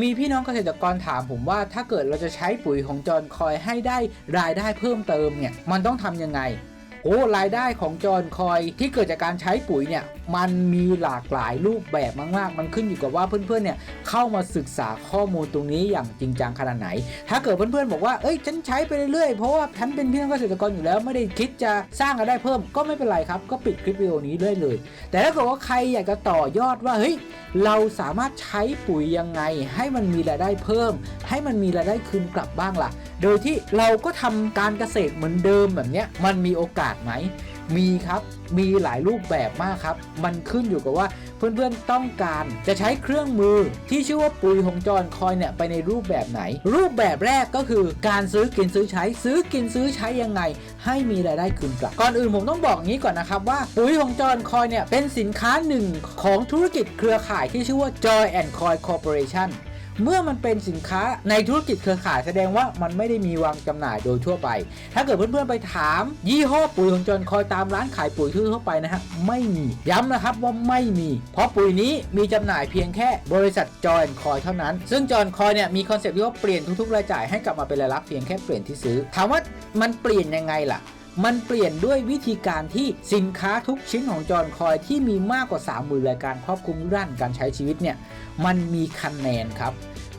มีพี่น้องเกษตรกรถามผมว่าถ้าเกิดเราจะใช้ปุ๋ยของจอนคอยให้ได้รายได้เพิ่มเติมเนี่ยมันต้องทำยังไง โอ้รายได้ของจอนคอยที่เกิดจากการใช้ปุ๋ยเนี่ยมันมีหลากหลายรูปแบบมากๆ มันขึ้นอยู่กับว่าเพื่อนๆเนี่ยเข้ามาศึกษาข้อมูลตรงนี้อย่างจริงจังขนาดไหน ถ้าเกิดเพื่อนๆบอกว่าเอ้ยฉันใช้ไปเรื่อยๆเพราะว่าฉันเป็นพี่น้องเกษตรกรอยู่แล้วไม่ได้คิดจะสร้างรายได้เพิ่มก็ไม่เป็นไรครับ ก็ปิดคลิปวิดีโอนี้ได้เลย แต่ถ้าเกิดว่าใครอยากจะต่อยอดว่าเฮ้ยเราสามารถใช้ปุ๋ยยังไง ให้มันมีรายได้เพิ่ม ให้มันมีรายได้คืนกลับบ้างล่ะ โดยที่เราก็ทำการเกษตรเหมือนเดิมแบบเนี้ยมันมีโอกาสไหม มีครับ มีหลายรูปแบบมากครับ มันขึ้นอยู่กับว่าเพื่อนๆต้องการจะใช้เครื่องมือที่ชื่อว่าปุ๋ยของจอนคอยเนี่ยไปในรูปแบบไหน รูปแบบแรกก็คือการซื้อกินซื้อใช้ ซื้อกินซื้อใช้ยังไง ให้มีรายได้คืนกลับ ก่อนอื่นผมต้องบอกงนี้ก่อนนะครับว่าปุ๋ยของจอนคอยเนี่ยเป็นสินค้าหนึ่งของธุรกิจเครือข่ายที่ชื่อว่า Joy and Coy Corporation เมื่อมันเป็นสินค้าในธุรกิจเครือข่ายแสดงว่ามันไม่ได้มีวางจำหน่ายโดยทั่วไป ถ้าเกิดเพื่อนๆไปถาม ยี่ห้อปุ๋ยของจอนคอยตามร้านขายปุ๋ยทั่วไปนะฮะไม่มีย้ำนะครับว่าไม่มี เพราะปุ๋ยนี้มีจำหน่ายเพียงแค่บริษัทจอยคอยเท่านั้น ซึ่งจอนคอยเนี่ยมีคอนเซ็ปต์ที่ว่าเปลี่ยนทุกๆรายจ่ายให้กลับมาเป็นรายรับเพียงแค่เปลี่ยนที่ซื้อ ถามว่ามันเปลี่ยนยังไงล่ะ มันเปลี่ยนด้วยวิธีการที่สินค้าทุกชิ้นของจอนคอยที่มีมากกว่า30,000รายการครอบคลุมด้านการใช้ชีวิตเนี่ยมันมีคะแนนครับ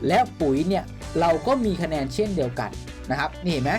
และปุ๋ยเนี่ยเราก็มีคะแนนเช่นเดียวกันนะครับนี่เห็นไหม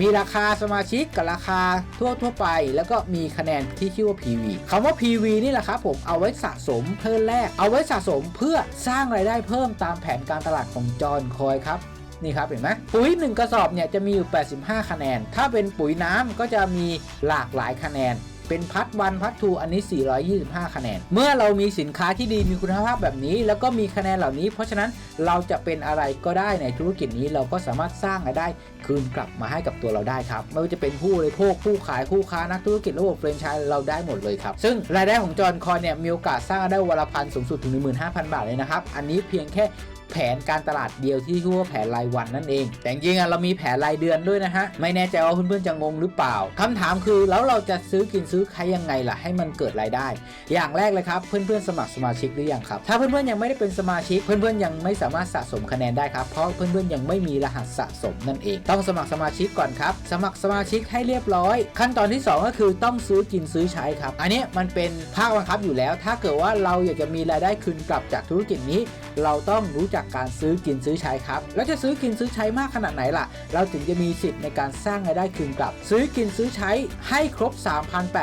มีราคาสมาชิกกับราคาทั่วทั่วไป แล้วก็มีคะแนนที่ชื่อว่า PV คำว่า PV นี่แหละครับผมเอาไว้สะสมเพิ่มแรก เอาไว้สะสมเพื่อสร้างรายได้เพิ่มตามแผนการตลาดของจอนคอยครับ นี่ครับเห็นไหมปุ๋ย 1 กระสอบเนี่ยจะมีอยู่ 85 คะแนน ถ้าเป็นปุ๋ยน้ำก็จะมีหลากหลายคะแนน เป็นพัดวันพัดทูอันนี้ 425 คะแนน เมื่อเรามีสินค้าที่ดีมีคุณภาพแบบนี้ แล้วก็มีคะแนนเหล่านี้ เพราะฉะนั้นเราจะเป็นอะไรก็ได้ในธุรกิจนี้เราก็สามารถสร้างรายได้คืนกลับมาให้กับตัวเราได้ครับไม่ว่าจะเป็นผู้บริโภคผู้ขายคู่ค้านักธุรกิจระบบแฟรนไชส์เราได้หมดเลยครับซึ่งรายได้ของจอห์นคอนเนี่ยมีโอกาสสร้างรายได้วันละพันสูงสุดถึง 15,000 บาทเลยนะครับอันนี้เพียงแค่ แผนการตลาดเดียวที่ชื่อว่าแผนรายวันนั่นเอง แต่จริงๆอะเรามีแผนรายเดือนด้วยนะฮะ ไม่แน่ใจว่าเพื่อนๆจะงงหรือเปล่าคำถามคือแล้วเราจะซื้อกินซื้อใครยังไงล่ะให้มันเกิดรายได้ อย่างแรกเลยครับ เพื่อนๆสมัครสมาชิกหรือยังครับ ถ้าเพื่อนๆยังไม่ได้เป็นสมาชิก เพื่อนๆยังไม่สามารถสะสมคะแนนได้ครับ เพราะเพื่อนๆยังไม่มีรหัสสะสมนั่นเอง ต้องสมัครสมาชิกก่อนครับ สมัครสมาชิกให้เรียบร้อย ขั้นตอนที่ 2 ก็คือต้องซื้อกินซื้อใช้ครับ อันนี้มันเป็นภาคบังคับอยู่แล้ว ถ้าเกิดว่าเราอยากจะมีรายได้คืนกลับจากธุรกิจนี้เราต้องรู้จักการซื้อกินซื้อใช้ครับ แล้วจะซื้อกินซื้อใช้มากขนาดไหนล่ะ เราถึงจะมีสิทธิ์ในการสร้างรายได้คืนกลับ ซื้อกินซื้อใช้ให้ครบ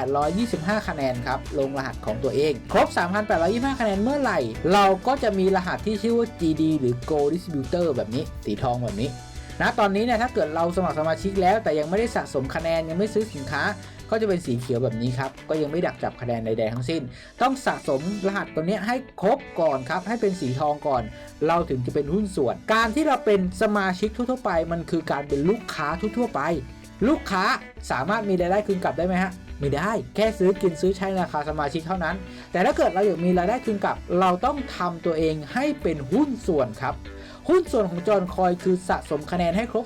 3,825 คะแนนครับ ลงรหัสของตัวเอง ครบ 3,825 คะแนนเมื่อไหร่ เราก็จะมีรหัสที่ชื่อว่า GD หรือ Go Distributor แบบนี้ สีทองแบบนี้ นะตอนนี้เนี่ยถ้าเกิดเราสมัครสมาชิกแล้ว แต่ยังไม่ได้สะสมคะแนนยังไม่ซื้อสินค้า ก็จะเป็นสีเขียวแบบนี้ครับก็ยังไม่ดักจับคะแนนใดๆทั้งสิ้น ต้องสะสมรหัสตัวนี้ให้ครบก่อนครับให้เป็นสีทองก่อน เราถึงจะเป็นหุ้นส่วน การที่เราเป็นสมาชิกทั่วๆไป มันคือการเป็นลูกค้าทั่วๆไป ลูกค้าสามารถมีรายได้คืนกลับได้ไหมฮะไม่ได้แค่ซื้อกินซื้อใช้ราคาสมาชิกเท่านั้น แต่ถ้าเกิดเราอยากมีรายได้คืนกลับ เราต้องทำตัวเองให้เป็นหุ้นส่วนครับ หุ้นส่วนของจอห์นคอยคือสะสมคะแนนให้ครบ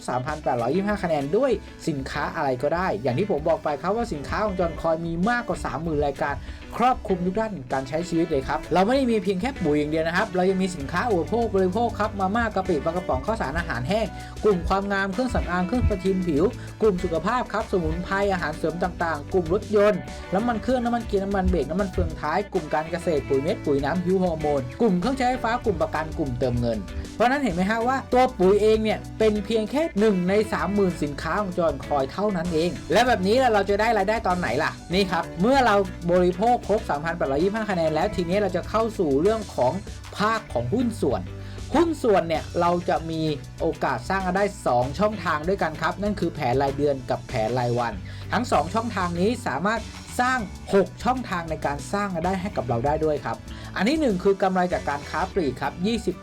3,825 คะแนนด้วยสินค้าอะไรก็ได้ อย่างที่ผมบอกไปครับว่าสินค้าของจอห์นคอยมีมากกว่า 30,000 รายการ ครอบคลุมทุกด้านการใช้ชีวิตเลยครับ เราไม่ได้มีเพียงแค่ปุ๋ยอย่างเดียวนะครับ เรายังมีสินค้าอุปโภคบริโภคครับ มาม่ากะปิปลากระป๋องข้าวสารอาหารแห้ง กลุ่มความงามเครื่องสำอางเครื่องประทินผิว กลุ่มสุขภาพครับ สมุนไพรอาหารเสริมต่างๆ กลุ่มรถยนต์ น้ำมันเครื่องน้ำมันเกียร์น้ำมันเบรกน้ำมันเฟืองท้าย กลุ่มการเกษตรปุ๋ยเม็ดปุ๋ยน้ำฮิวฮอร์โมน กลุ่มเครื่องใช้ไฟฟ้ากลุ่มประกันกลุ่มเติมเงิน เพราะนั้นเห็นไหมฮะว่าตัวปุ๋ยเองเนี่ยเป็นเพียงแค่หนึ่งใน 30,000 สินค้าของจอห์นคอยเท่านั้นเอง และแบบนี้เราจะได้รายได้ตอนไหนล่ะนี่ครับเมื่อเราบริโภคครบ 3,825 คะแนนแล้วทีนี้เราจะเข้าสู่เรื่องของภาคของหุ้นส่วนหุ้นส่วนเนี่ยเราจะมีโอกาสสร้างรายได้ 2 ช่องทางด้วยกันครับ นั่นคือแผนรายเดือนกับแผนรายวัน ทั้ง 2 ช่องทางนี้สามารถ สร้าง 6 ช่องทางในการสร้างรายได้ให้กับเราได้ด้วยครับ อันที่ 1 คือกำไรจากการค้าปลีกครับ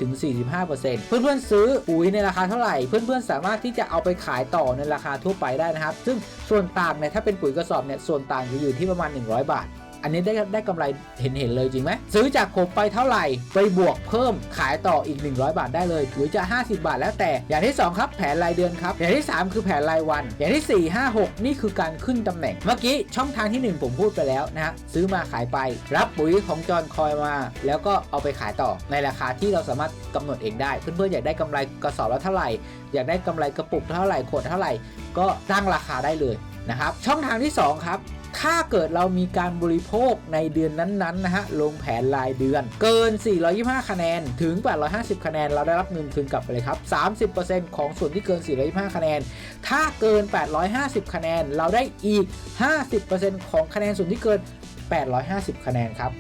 20-45%เพื่อนๆซื้อปุ๋ยในราคาเท่าไหร่ เพื่อนๆสามารถที่จะเอาไปขายต่อในราคาทั่วไปได้นะครับ ซึ่งส่วนต่างเนี่ยถ้าเป็นปุ๋ยกระสอบเนี่ยส่วนต่างจะอยู่ที่ประมาณ 100 บาท อันนี้ได้ได้กำไรเห็นเห็นเลยจริงไหมซื้อจากผมไปเท่าไหร่ ไปบวกเพิ่มขายต่ออีก 100 บาทได้เลยหรือจะ 50 บาทแล้วแต่ อย่างที่ 2 ครับแผนรายเดือนครับ อย่างที่ 3 คือแผนรายวัน อย่างที่ 4 5 6 นี่คือการขึ้นตำแหน่ง เมื่อกี้ช่องทางที่ 1 ผมพูดไปแล้วนะฮะซื้อมาขายไป รับปุ๋ยของจอนคอยมา แล้วก็เอาไปขายต่อในราคาที่เราสามารถกำหนดเองได้ เพื่อนๆอยากได้กำไรกระสอบละเท่าไหร่ อยากได้กำไรกระปุกเท่าไหร่ขวดเท่าไหร่ ก็ตั้งราคาได้เลยนะครับช่องทางที่ 2 ครับ ถ้าเกิดเรามีการบริโภคในเดือนนั้นๆนะฮะลงแผนรายเดือน เกิน 425 คะแนน ถึง 850 คะแนน เราได้รับเงินคืนกลับไปเลยครับ 30%ของส่วนที่เกิน 425 คะแนน ถ้าเกิน 850 คะแนน เราได้อีก 50%ของคะแนนส่วนที่เกิน 850 คะแนนครับ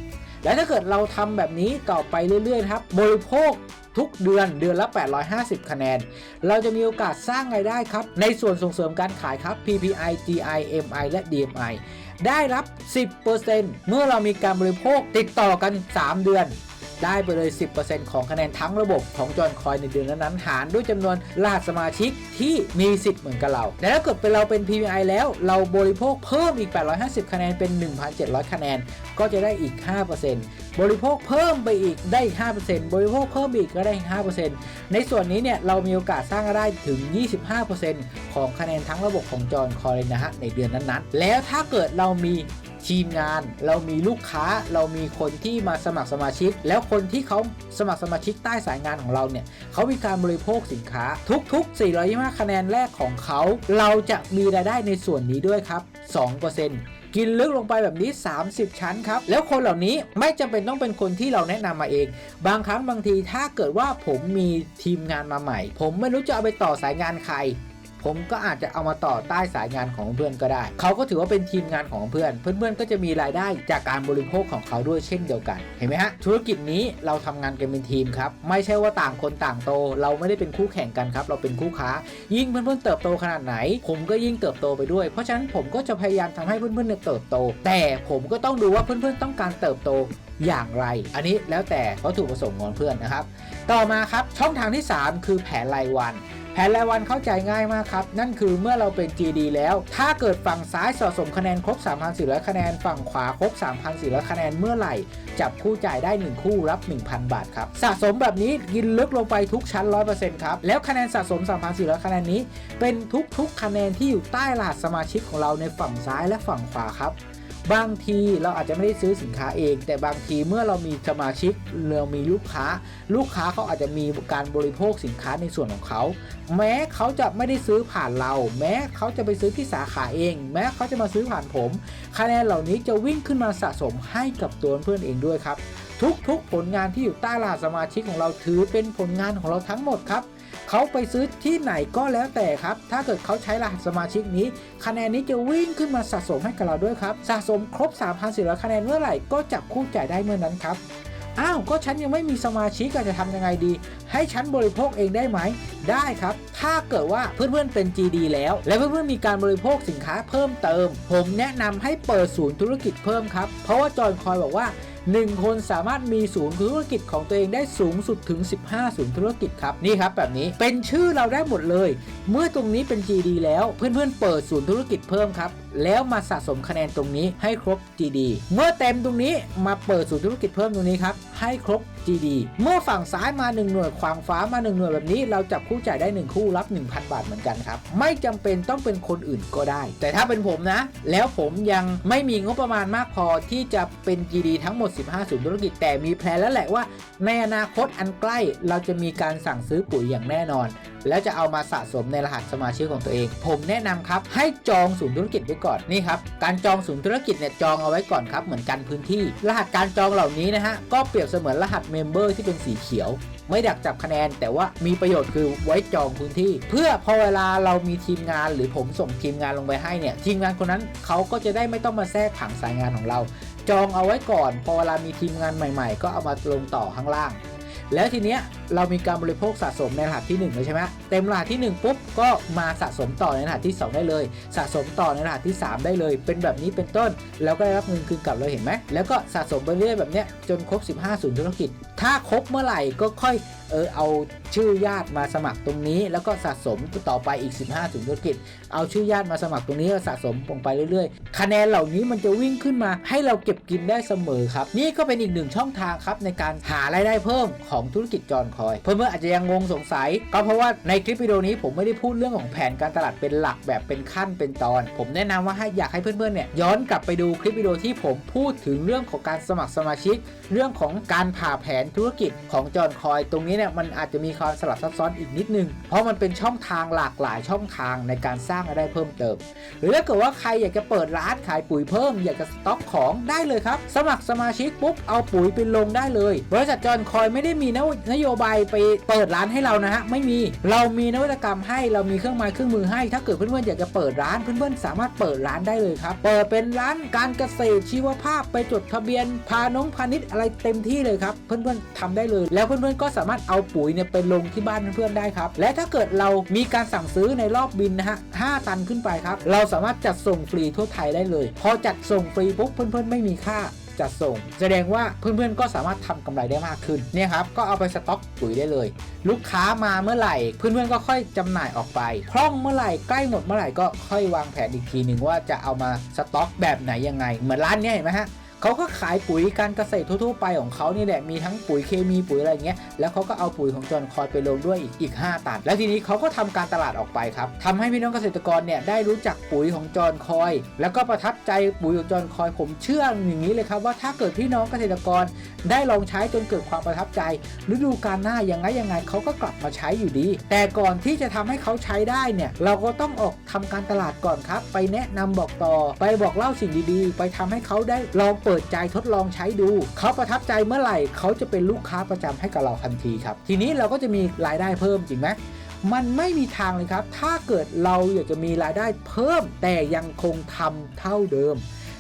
และถ้าเกิดเราทำแบบนี้ต่อไปเรื่อยๆครับ บริโภคทุกเดือนเดือนละ 850 คะแนน เราจะมีโอกาสสร้างรายได้ครับ ในส่วนส่งเสริมการขายครับ PPI GI MI และ DMI ได้รับ 10%เมื่อเรามีการบริโภคติดต่อกัน 3 เดือน ได้ไปเลย 10%ของคะแนนทั้งระบบของจอนคอยในเดือนนั้นหารด้วยจำนวนรหัสสมาชิกที่มีสิทธิ์เหมือนกับเราแต่ถ้าเกิดเป็นเราเป็น PPI แล้วเราบริโภคเพิ่มอีก 850 คะแนนเป็น 1,700 คะแนน ก็จะได้อีก 5%บริโภคเพิ่มไปอีกได้อีก 5%บริโภคเพิ่มอีกก็ได้อีก 5%ในส่วนนี้เนี่ยเรามีโอกาสสร้างรายได้ถึง 25%ของคะแนนทั้งระบบของจอนคอยเลยนะฮะในเดือนนั้นๆ แล้วถ้าเกิดเรามี ทีมงาน เรามีลูกค้าเรามีคนที่มาสมัครสมาชิก แล้วคนที่เขาสมัครสมาชิกใต้สายงานของเราเนี่ยเขามีการบริโภคสินค้า ทุก ๆ 425 คะแนนแรกของเขาเราจะมีรายได้ในส่วนนี้ด้วยครับ 2%กินลึกลงไปแบบนี้ 30 ชั้นครับ แล้วคนเหล่านี้ไม่จำเป็นต้องเป็นคนที่เราแนะนำมาเอง บางครั้งบางทีถ้าเกิดว่าผมมีทีมงานมาใหม่ ผมไม่รู้จะเอาไปต่อสายงานใคร ผมก็อาจจะเอามาต่อใต้สายงานของเพื่อนก็ได้ เขาก็ถือว่าเป็นทีมงานของเพื่อน เพื่อนๆก็จะมีรายได้จากการบริโภคของเขาด้วยเช่นเดียวกัน เห็นไหมฮะ ธุรกิจนี้เราทำงานกันเป็นทีมครับ ไม่ใช่ว่าต่างคนต่างโต เราไม่ได้เป็นคู่แข่งกันครับ เราเป็นคู่ค้า ยิ่งเพื่อนๆเติบโตขนาดไหน ผมก็ยิ่งเติบโตไปด้วย เพราะฉะนั้นผมก็จะพยายามทำให้เพื่อนๆเนี่ยเติบโต แต่ผมก็ต้องดูว่าเพื่อนๆต้องการเติบโตอย่างไร อันนี้แล้วแต่วัตถุประสงค์ของเพื่อนนะครับ ต่อมาครับช่องทางที่ 3 คือแผนรายวัน แผนรายวันเข้าใจง่ายมากครับ นั่นคือเมื่อเราเป็น GD แล้ว ถ้าเกิดฝั่งซ้ายสะสมคะแนนครบ 3,400 คะแนน ฝั่งขวาครบ 3,400 คะแนนเมื่อไหร่ จับคู่จ่ายได้ 1 คู่รับ 1,000 บาทครับ สะสมแบบนี้กินลึกลงไปทุกชั้น 100%ครับ แล้วคะแนนสะสม 3,400 คะแนนนี้ เป็นทุกๆ คะแนนที่อยู่ใต้รหัสสมาชิกของเราในฝั่งซ้ายและฝั่งขวาครับ บางทีเราอาจจะไม่ได้ซื้อสินค้าเอง แต่บางทีเมื่อเรามีสมาชิกเรามีลูกค้า ลูกค้าเขาอาจจะมีการบริโภคสินค้าในส่วนของเขา แม้เขาจะไม่ได้ซื้อผ่านเรา แม้เขาจะไปซื้อที่สาขาเอง แม้เขาจะมาซื้อผ่านผมคะแนนเหล่านี้จะวิ่งขึ้นมาสะสมให้กับตัวเพื่อนเองด้วยครับ ทุกๆผลงานที่อยู่ใต้รหัสสมาชิกของเราถือเป็นผลงานของเราทั้งหมดครับ เขาไปซื้อที่ไหนก็แล้วแต่ครับ ถ้าเกิดเขาใช้รหัสสมาชิกนี้ คะแนนนี้จะวิ่งขึ้นมาสะสมให้กับเราด้วยครับ สะสมครบ 3,400 คะแนนเมื่อไหร่ก็จับคู่จ่ายได้เมื่อนั้นครับ อ้าว ก็ฉันยังไม่มีสมาชิกจะทำยังไงดี ให้ฉันบริโภคเองได้ไหม ได้ครับ ถ้าเกิดว่าเพื่อนๆเป็น GD แล้ว และเพื่อนๆมีการบริโภคสินค้าเพิ่มเติม ผมแนะนำให้เปิดศูนย์ธุรกิจเพิ่มครับ เพราะว่าจอยคอยบอกว่า 1 คนสามารถมีศูนย์ธุรกิจของตัวเองได้สูงสุดถึง 15 ศูนย์ธุรกิจครับนี่ครับแบบนี้เป็นชื่อเราได้หมดเลย เมื่อตรงนี้เป็น GD แล้วเพื่อนๆเปิดศูนย์ธุรกิจเพิ่มครับแล้วมาสะสมคะแนนตรงนี้ให้ครบ GD เมื่อเต็มตรงนี้มาเปิดศูนย์ธุรกิจเพิ่มตรงนี้ครับให้ครบ GD เมื่อฝั่งซ้ายมา 1 หน่วยขวางฟ้ามา 1 หน่วยแบบนี้เราจับคู่จ่ายได้ 1 คู่รับ 1,000 บาทเหมือนกันครับ ไม่จำเป็นต้องเป็นคนอื่นก็ได้ แต่ถ้าเป็นผมนะ แล้วผมยังไม่มีงบประมาณมากพอที่จะเป็น GD ทั้งหมด 15ศูนย์ธุรกิจแต่มีแพลนแล้วแหละว่า ในอนาคตอันใกล้เราจะมีการสั่งซื้อปุ๋ยอย่างแน่นอน แล้วจะเอามาสะสมในรหัสสมาชิกของตัวเอง ผมแนะนำครับให้จองศูนย์ธุรกิจไว้ก่อนนี่ครับการจองศูนย์ธุรกิจเนี่ยจองเอาไว้ก่อนครับเหมือนกันพื้นที่ รหัสการจองเหล่านี้นะฮะก็เปรียบเสมือนรหัสเมมเบอร์ที่เป็นสีเขียว ไม่ดักจับคะแนน แต่ว่ามีประโยชน์คือไว้จองพื้นที่ เพื่อพอเวลาเรามีทีมงานหรือผมส่งทีมงานลงไปให้เนี่ยทีมงานคนนั้นเขาก็จะได้ไม่ต้องมาแทรกผังสายงานของเรา จองเอาไว้ก่อน พอเวลามีทีมงานใหม่ ๆ ก็เอามาลงต่อข้างล่าง แล้วทีเนี้ยเรามีการบริโภคสะสมในรหัสที่1เลยใช่ไหมเต็มรหัสที่ 1 ปุ๊บก็มาสะสมต่อในรหัสที่ 2 ได้เลย สะสมต่อในรหัสที่ 3 ได้เลย เป็นแบบนี้เป็นต้น แล้วก็ได้รับเงินคืนกลับเลยเห็นไหมแล้วก็สะสมไปเรื่อยแบบเนี้ยจนครบ 15ศูนย์ธุรกิจ ถ้าครบเมื่อไหร่ก็ค่อยเออเอาชื่อญาติมาสมัครตรงนี้ แล้วก็สะสมต่อไปอีก 15 ศูนย์ธุรกิจ เอาชื่อญาติมาสมัครตรงนี้ก็สะสมลงไปเรื่อยๆ คะแนนเหล่านี้มันจะวิ่งขึ้นมา ให้เราเก็บกินได้เสมอครับ นี่ก็เป็นอีกหนึ่งช่องทางครับในการหารายได้เพิ่มของธุรกิจจอนคอย เพื่อนๆอาจจะยังงงสงสัย ก็เพราะว่าในคลิปวิดีโอนี้ผมไม่ได้พูดเรื่องของแผนการตลาดเป็นหลักแบบเป็นขั้นเป็นตอน ผมแนะนำว่าให้อยากให้เพื่อนๆเนี่ยย้อนกลับไปดูคลิปวิดีโอที่ผมพูดถึงเรื่องของการสมัครสมาชิก เรื่องของการผ่าแผนธุรกิจของจอนคอย ตรงนี้เนี่ยมันอาจจะมีความสลับซับซ้อนอีกนิดนึง เพราะมันเป็นช่องทางหลากหลายช่องทางในการสร้างรายได้เพิ่มเติม หรือถ้าเกิดว่าใครอยากจะเปิดร้านขายปุ๋ยเพิ่ม อยากจะสต็อกของได้เลยครับ สมัครสมาชิกปุ๊บเอาปุ๋ยไปลงได้เลยบริษัทจอนคอยไม่ได้มีนโยบายไปเปิดร้านให้เรานะฮะไม่มีเรามีนวัตกรรมให้เรามีเครื่องไม้เครื่องมือให้ ถ้าเกิดเพื่อนๆอยากจะเปิดร้านเพื่อนๆสามารถเปิดร้านได้เลยครับ เปิดเป็นร้านการเกษตรชีวภาพไปจดทะเบียนพาน้องพาณิชย์อะไรเต็มที่เลยครับ เพื่อนๆทำได้เลย แล้วเพื่อนๆก็สามารถเอาปุ๋ยเนี่ยไปลงที่บ้านเพื่อนๆได้ครับ และถ้าเกิดเรามีการสั่งซื้อในรอบบินนะฮะ5ตันขึ้นไปครับ เราสามารถจัดส่งฟรีทั่วไทยได้เลย พอจัดส่งฟรีปุ๊บเพื่อนๆไม่มีค่าจัดส่ง แสดงว่าเพื่อนๆก็สามารถทำกำไรได้มากขึ้นเนี่ยครับก็เอาไปสต็อกปุ๋ยได้เลย ลูกค้ามาเมื่อไหร่ เพื่อนๆก็ค่อยจำหน่ายออกไปคล่องเมื่อไหร่ใกล้หมดเมื่อไหร่ก็ค่อยวางแผนอีกทีหนึ่งว่าจะเอามาสต็อกแบบไหนยังไง เหมือนร้านเนี้ยเห็นไหมฮะ เขาก็ขายปุ๋ยการเกษตรทั่วๆไปของเขานี่แหละมีทั้งปุ๋ยเคมีปุ๋ยอะไรเงี้ยแล้วเขาก็เอาปุ๋ยของจอนคอยไปลงด้วยอีกอีก 5 ตัน แล้วทีนี้เขาก็ทำการตลาดออกไปครับทำให้พี่น้องเกษตรกรเนี่ยได้รู้จักปุ๋ยของจอนคอย แล้วก็ประทับใจปุ๋ยของจอนคอยผมเชื่ออย่างนี้เลยครับว่าถ้าเกิดพี่น้องเกษตรกรได้ลองใช้จนเกิดความประทับใจ ฤดูกาลหน้ายังไงยังไงเขาก็กลับมาใช้อยู่ดี แต่ก่อนที่จะทำให้เขาใช้ได้เนี่ยเราก็ต้องออกทำการตลาดก่อนครับ ไปแนะนำบอกต่อ ไปบอกเล่าสิ่งดีๆ ไปทำให้เขาได้ลองเปิิดใจทดลองใช้ดู เขาประทับใจเมื่อไหร่เขาจะเป็นลูกค้าประจำให้กับเราทันทีครับ ทีนี้เราก็จะมีรายได้เพิ่มจริงไหมมันไม่มีทางเลยครับ ถ้าเกิดเราอยากจะมีรายได้เพิ่ม แต่ยังคงทำเท่าเดิม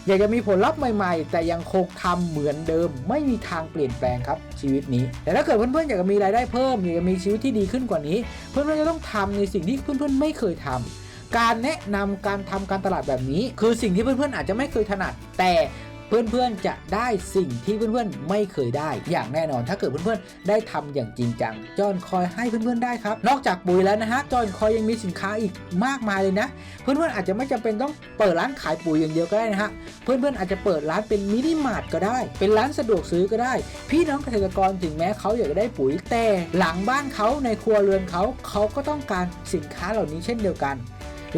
อยากจะมีผลลัพธ์ใหม่ๆ แต่ยังคงทำเหมือนเดิม ไม่มีทางเปลี่ยนแปลงครับชีวิตนี้ แต่ถ้าเกิดเพื่อนๆอยากจะมีรายได้เพิ่มอยากจะมีชีวิตที่ดีขึ้นกว่านี้ เพื่อนๆจะต้องทำในสิ่งที่เพื่อนๆไม่เคยทำการแนะนำการทำการตลาดแบบนี้ คือสิ่งที่เพื่อนๆอาจจะไม่เคยถนัด แต่ เพื่อนๆจะได้สิ่งที่เพื่อนๆไม่เคยได้ อย่างแน่นอน ถ้าเกิดเพื่อนๆได้ทำอย่างจริงจังจอนคอยให้เพื่อนๆได้ครับ นอกจากปุ๋ยแล้วนะฮะจอนคอยยังมีสินค้าอีกมากมายเลยนะ เพื่อนๆอาจจะไม่จำเป็นต้องเปิดร้านขายปุ๋ยอย่างเดียวก็ได้นะฮะเพื่อนๆอาจจะเปิดร้านเป็นมินิมาร์ทก็ได้ เป็นร้านสะดวกซื้อก็ได้ พี่น้องเกษตรกรถึงแม้เขาอยากจะได้ปุ๋ยแต่หลังบ้านเขาในครัวเรือนเขาเขาก็ต้องการสินค้าเหล่านี้เช่นเดียวกัน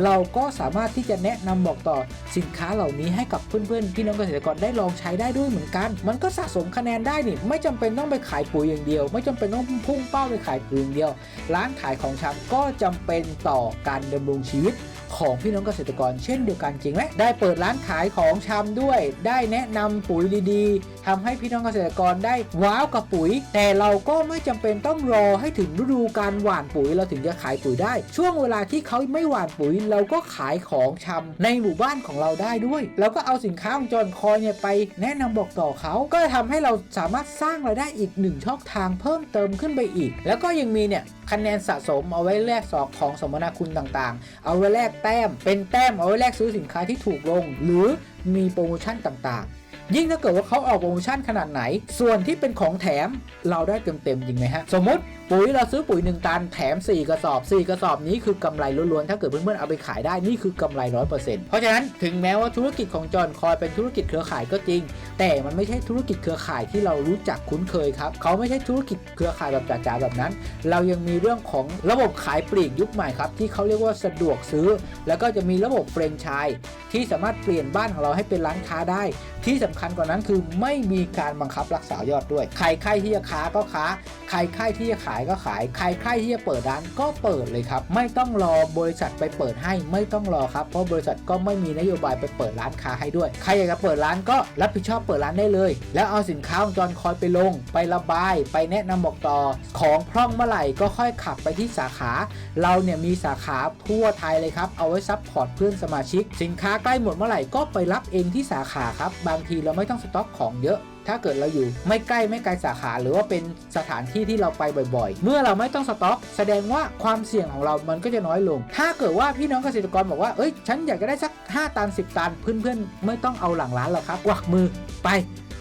เราก็สามารถที่จะแนะนำบอกต่อสินค้าเหล่านี้ให้กับเพื่อนๆพี่น้องเกษตรกรได้ลองใช้ได้ด้วยเหมือนกัน มันก็สะสมคะแนนได้นี่ไม่จำเป็นต้องไปขายปุ๋ยอย่างเดียว ไม่จำเป็นต้องพุ่งเป้าไปขายปุ๋ยอย่างเดียว ร้านขายของชำก็จำเป็นต่อการดำรงชีวิตของพี่น้องเกษตรกรเช่นเดียวกันจริงไหมได้เปิดร้านขายของชำด้วย ได้แนะนำปุ๋ยดีๆทำให้พี่น้องเกษตรกรได้ว้าวกับปุ๋ย แต่เราก็ไม่จำเป็นต้องรอให้ถึงฤดูการหว่านปุ๋ยเราถึงจะขายปุ๋ยได้ ช่วงเวลาที่เขาไม่หว่านปุ๋ย เราก็ขายของชำในหมู่บ้านของเราได้ด้วยเราก็เอาสินค้าของจอนคอยเนี่ยไปแนะนำบอกต่อเขาก็จะทำให้เราสามารถสร้างรายได้อีกหนึ่งช่องทางเพิ่มเติมขึ้นไปอีก แล้วก็ยังมีเนี่ยคะแนนสะสมเอาไว้แลกสอกของสมนาคุณต่างๆ เอาไว้แลกแต้ม เป็นแต้มเอาไว้แลกซื้อสินค้าที่ถูกลง หรือมีโปรโมชั่นต่างๆ ยิ่งถ้าเกิดว่าเขาออกโปรโมชั่นขนาดไหน ส่วนที่เป็นของแถมเราได้เต็มๆจริงไหมฮะ สมมติ ปุ๋ยเราซื้อปุ๋ย 1 ตันแถม 4 กระสอบ 4 กระสอบนี้คือกำไรล้วนๆ ถ้าเกิดเพื่อนๆเอาไปขายได้นี่คือกำไร 100%เพราะฉะนั้นถึงแม้ว่าธุรกิจของจอห์นคอยเป็นธุรกิจเครือข่ายก็จริง แต่มันไม่ใช่ธุรกิจเครือข่ายที่เรารู้จักคุ้นเคยครับ เขาไม่ใช่ธุรกิจเครือข่ายแบบจ๋าๆแบบนั้น เรายังมีเรื่องของระบบขายปลีกยุคใหม่ครับที่เขาเรียกว่าสะดวกซื้อ แล้วก็จะมีระบบเฟรนไชส์ที่สามารถเปลี่ยนบ้านของเราให้เป็นร้านค้าได้ ที่สำคัญกว่านั้นคือไม่มีการบังคับรักษายอดด้วยใครใครที่จะค้าก็ค้าใครใครที่จะขายก็ขายใครใครที่จะเปิดร้านก็เปิดเลยครับ ไม่ต้องรอบริษัทไปเปิดให้ไม่ต้องรอครับ เพราะบริษัทก็ไม่มีนโยบายไปเปิดร้านค้าให้ด้วย ใครอยากจะเปิดร้านก็รับผิดชอบเปิดร้านได้เลย แล้วเอาสินค้าของจอนคอยไปลง ไประบาย ไปแนะนำบอกต่อ ของพร่องเมื่อไหร่ก็ค่อยขับไปที่สาขา เราเนี่ยมีสาขาทั่วไทยเลยครับ เอาไว้ซัพพอร์ตเพื่อนสมาชิก สินค้าใกล้หมดเมื่อไหร่ก็ไปรับเองที่สาขาครับ บางทีเราไม่ต้องสต็อกของเยอะ ถ้าเกิดเราอยู่ไม่ใกล้ไม่ไกลสาขา หรือว่าเป็นสถานที่ที่เราไปบ่อยๆ เมื่อเราไม่ต้องสต็อก แสดงว่าความเสี่ยงของเรามันก็จะน้อยลง ถ้าเกิดว่าพี่น้องเกษตรกรบอกว่า เอ้ย ฉันอยากจะได้สัก 5 ตัน 10 ตัน เพื่อนๆ ไม่ต้องเอาหลังร้านหรอกครับกวักมือไป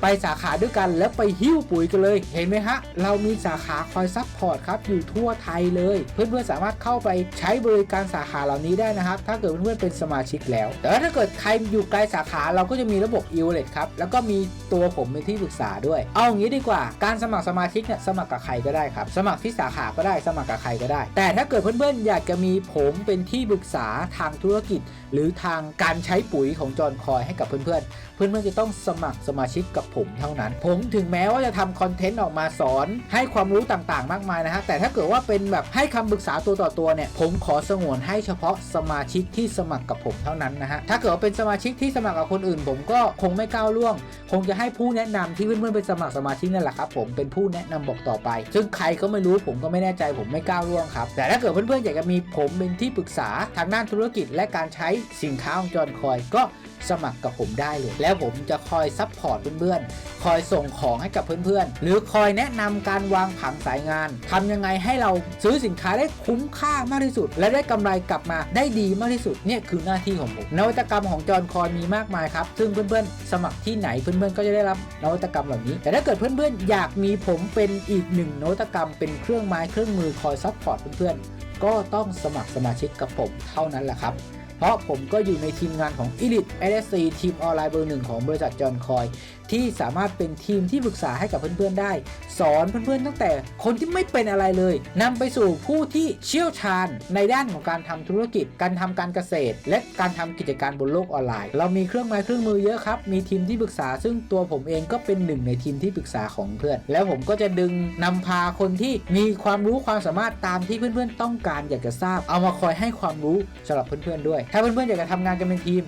ไปสาขาด้วยกันแล้วไปหิ้วปุ๋ยกันเลย เห็นไหมฮะ เรามีสาขาคอยซัพพอร์ตครับ อยู่ทั่วไทยเลย เพื่อนๆสามารถเข้าไปใช้บริการสาขาเหล่านี้ได้นะครับ ถ้าเกิดเพื่อนๆเป็นสมาชิกแล้ว แต่ว่าถ้าเกิดใครอยู่ไกลสาขาเราก็จะมีระบบ e w a l l e t ครับ แล้วก็มีตัวผมเป็นที่ปรึกษาด้วย เอาอย่างนี้ดีกว่า การสมัครสมาชิกเนี่ยสมัครกับใครก็ได้ครับ สมัครที่สาขาก็ได้ สมัครกับใครก็ได้ แต่ถ้าเกิดเพื่อนๆอยากจะมีผมเป็นที่ปรึกษาทางธุรกิจ หรือทางการใช้ปุ๋ยของจอห์นคอยให้กับเพื่อนๆ เพื่อนๆจะต้องสมัครสมาชิกกับผมเท่านั้น ผมถึงแม้ว่าจะทำคอนเทนต์ออกมาสอน ให้ความรู้ต่างๆ มากมายนะฮะแต่ถ้าเกิดว่าเป็นแบบให้คำปรึกษาตัวต่อตัวเนี่ยผมขอสงวนให้เฉพาะสมาชิกที่สมัครกับผมเท่านั้นนะฮะถ้าเกิดว่าเป็นสมาชิกที่สมัครกับคนอื่น ผมก็คงไม่ก้าวล่วง คงจะให้ผู้แนะนำที่เพื่อนๆไปสมัครสมาชิกนั่นแหละครับผมเป็นผู้แนะนำบอกต่อไป ซึ่งใครก็ไม่รู้ผมก็ไม่แน่ใจผมไม่ก้าวล่วงครับ แต่ถ้าเกิดเพื่อนๆอยากจะมีผมเป็นที่ปรึกษาทางด้านธุรกิจและการใช้สินค้าของจอนคอยก็ สมัครกับผมได้เลย แล้วผมจะคอยซัพพอร์ตเพื่อนๆ คอยส่งของให้กับเพื่อนๆ หรือคอยแนะนำการวางผังสายงานทำยังไงให้เราซื้อสินค้าได้คุ้มค่ามากที่สุด และได้กำไรกลับมาได้ดีมากที่สุดเนี่ยคือหน้าที่ของผม นวัตกรรมของจอห์นคอยมีมากมายครับ ซึ่งเพื่อนๆ สมัครที่ไหนเพื่อนๆ ก็จะได้รับนวัตกรรมเหล่านี้ แต่ถ้าเกิดเพื่อนๆ อยากมีผมเป็นอีกหนึ่งนวัตกรรม เป็นเครื่องไม้เครื่องมือคอยซัพพอร์ตเพื่อนๆ ก็ต้องสมัครสมาชิกกับผมเท่านั้นแหละครับ เพราะผมก็อยู่ในทีมงานของ Elite LSC ทีมออนไลน์เบอร์หนึ่งของบริษัทจอห์นคอย ที่สามารถเป็นทีมที่ปรึกษาให้กับเพื่อนๆได้ สอนเพื่อนๆตั้งแต่คนที่ไม่เป็นอะไรเลยนำไปสู่ผู้ที่เชี่ยวชาญในด้านของการทำธุรกิจ การทำการเกษตร และการทำกิจการบนโลกออนไลน์ เรามีเครื่องไม้เครื่องมือเยอะครับ มีทีมที่ปรึกษา ซึ่งตัวผมเองก็เป็นหนึ่งในทีมที่ปรึกษาของเพื่อน แล้วผมก็จะดึงนำพาคนที่มีความรู้ความสามารถตามที่เพื่อนๆต้องการอยากจะทราบ เอามาคอยให้ความรู้สำหรับเพื่อนๆด้วย ถ้าเพื่อนๆอยากจะทำงานกันเป็นทีม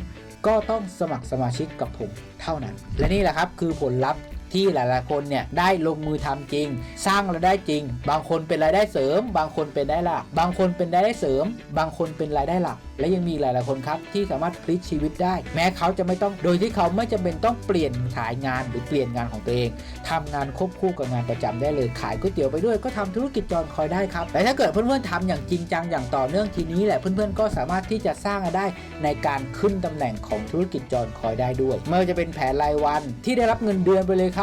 ก็ต้องสมัครสมาชิกกับผมเท่านั้น และนี่แหละครับคือผลลัพธ์ ที่หลายๆคนเนี่ยได้ลงมือทำจริง สร้างรายได้จริง บางคนเป็นรายได้เสริม บางคนเป็นได้หลัก บางคนเป็นรายได้เสริม บางคนเป็นรายได้หลัก และยังมีหลายๆคนครับที่สามารถพลิกชีวิตได้ แม้เขาจะไม่ต้องโดยที่เขาไม่จำเป็นต้องเปลี่ยนสายงานหรือเปลี่ยนงานของตัวเองทำงานควบคู่กับงานประจำได้เลยขายก๋วยเตี๋ยวไปด้วยก็ทำธุรกิจจอนคอยได้ครับแต่ถ้าเกิดเพื่อนๆทำอย่างจริงจังอย่างต่อเนื่องทีนี้แหละเพื่อนๆก็สามารถที่จะสร้างได้ในการขึ้นตำแหน่งของธุรกิจจอนคอยได้ด้วยไม่ว่าจะเป็นแผนรายวันที่ได้รับเงินเดือนไปเลยครับ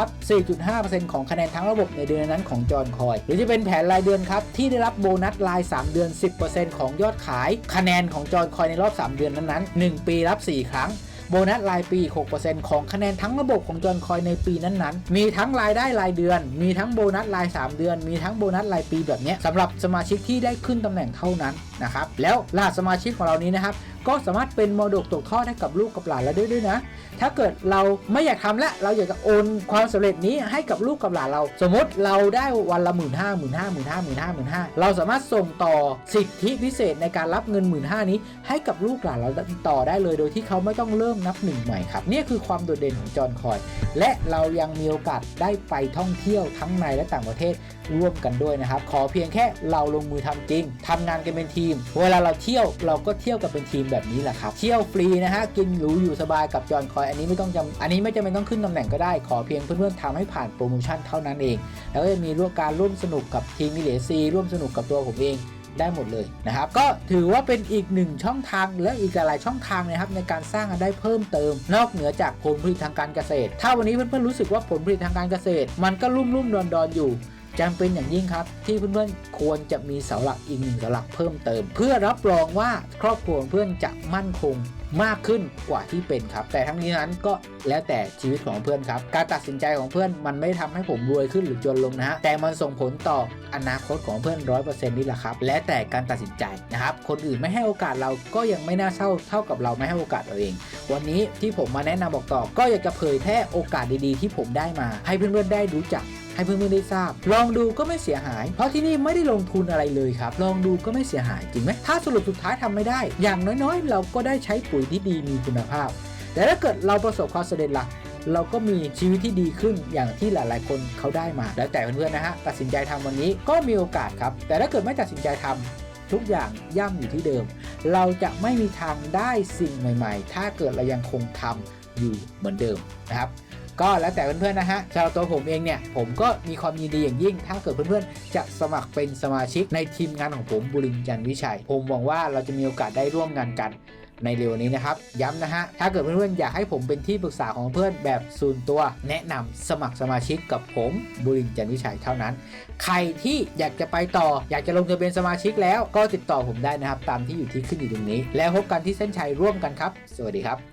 4.5%ของคะแนนทั้งระบบในเดือนนั้นของจอนคอย หรือจะเป็นแผนรายเดือนครับที่ได้รับโบนัสราย 3 เดือน 10%ของยอดขาย คะแนนของจอนคอยในรอบ 3 เดือนนั้นๆ1ปีรับ 4 ครั้งโบนัสรายปี 6%ของคะแนนทั้งระบบของจอนคอยในปีนั้นๆ มีทั้งรายได้รายเดือน มีทั้งโบนัสราย 3 เดือน มีทั้งโบนัสรายปีแบบนี้สำหรับสมาชิกที่ได้ขึ้นตำแหน่งเท่านั้นนะครับ แล้วรหัสสมาชิกของเรานี้นะครับ ก็สามารถเป็นมรดกตกทอดให้กับลูกกับหลานเราได้ด้วยนะ ถ้าเกิดเราไม่อยากทำและเราอยากจะโอนความสำเร็จนี้ให้กับลูกกับหลานเรา สมมติเราได้วันละหมื่นห้าหมื่นห้าหมื่นห้าหมื่นห้าหมื่นห้าเราสามารถส่งต่อสิทธิพิเศษในการรับเงินหมื่นห้านี้ ให้กับลูกหลานเราต่อได้เลย โดยที่เขาไม่ต้องเริ่มนับหนึ่งใหม่ครับนี่คือความโดดเด่นของจอห์นคอย และเรายังมีโอกาสได้ไปท่องเที่ยวทั้งในและต่างประเทศร่วมกันด้วยนะครับ ขอเพียงแค่เราลงมือทำจริงทำงานกันเป็นทีม เวลาเราเที่ยวเราก็เที่ยวกันเป็นทีมแบบนี้แหละครับ เที่ยวฟรีนะฮะ กินหรูอยู่สบายกับจอนคอย อันนี้ไม่ต้องจำอันนี้ไม่จำเป็นต้องขึ้นตำแหน่งก็ได้ ขอเพียงเพื่อนๆทำให้ผ่านโปรโมชั่นเท่านั้นเอง แล้วก็จะมีร่วมการร่วมสนุกกับทีมมิเลซีร่วมสนุกกับตัวผมเองได้หมดเลยนะครับ ก็ถือว่าเป็นอีกหนึ่งช่องทางและอีกหลายช่องทางนะครับในการสร้างรายได้เพิ่มเติม นอกเหนือจากผลผลิตทางการเกษตร ถ้าวันนี้เพื่อนๆรู้สึกว่าผลผลิตทางการเกษตร มันก็รุ่มรุ่มดอนดอนๆอยู่ จำเป็นอย่างยิ่งครับ ที่เพื่อนๆควรจะมีเสาหลักอีกหนึ่งเสาหลักเพิ่มเติม เพื่อรับรองว่าครอบครัวของเพื่อนจะมั่นคงมากขึ้นกว่าที่เป็นครับ แต่ทั้งนี้นั้นก็แล้วแต่ชีวิตของเพื่อนครับ การตัดสินใจของเพื่อนมันไม่ได้ทำให้ผมรวยขึ้นหรือจนลงนะฮะแต่มันส่งผลต่ออนาคตของเพื่อนร้อยเปอร์เซ็นต์นี่แหละครับ และแต่การตัดสินใจนะครับ คนอื่นไม่ให้โอกาสเราก็ยังไม่น่าเศร้าเท่ากับเราไม่ให้โอกาสเราเอง วันนี้ที่ผมมาแนะนำบอกต่อ ก็อยากจะเผยแพร่โอกาสดีๆ ที่ผมได้มา ให้เพื่อนๆได้รู้จัก ให้เพื่อนๆได้ทราบ ลองดูก็ไม่เสียหาย เพราะที่นี่ไม่ได้ลงทุนอะไรเลยครับ ลองดูก็ไม่เสียหายจริงไหมถ้าสรุปสุดท้ายทำไม่ได้ อย่างน้อยๆ เราก็ได้ใช้ปุ๋ยที่ดีมีคุณภาพ แต่ถ้าเกิดเราประสบความสำเร็จล่ะเราก็มีชีวิตที่ดีขึ้นอย่างที่หลาย ๆ คนเขาได้มา แล้วแต่เพื่อนๆนะฮะตัดสินใจทำวันนี้ก็มีโอกาสครับ แต่ถ้าเกิดไม่ตัดสินใจทำทุกอย่างย่ำอยู่ที่เดิม เราจะไม่มีทางได้สิ่งใหม่ ๆ ถ้าเกิดเรายังคงทำอยู่เหมือนเดิมนะครับ ก็แล้วแต่เพื่อนๆนะฮะสำหรับตัวผมเองเนี่ยผมก็มีความยินดีอย่างยิ่ง ถ้าเกิดเพื่อนๆจะสมัครเป็นสมาชิกในทีมงานของผมบุรินทร์จันวิชัย ผมหวังว่าเราจะมีโอกาสได้ร่วมงานกันในเร็วนี้นะครับ ย้ำนะฮะ ถ้าเกิดเพื่อนๆอยากให้ผมเป็นที่ปรึกษาของเพื่อนแบบส่วนตัว แนะนำสมัครสมาชิกกับผมบุรินทร์จันวิชัยเท่านั้น ใครที่อยากจะไปต่อ อยากจะลงทะเบียนสมาชิกแล้วก็ติดต่อผมได้นะครับ ตามที่อยู่ที่ขึ้นอยู่ตรงนี้ แล้วพบกันที่เส้นชัยร่วมกันครับ สวัสดีครับ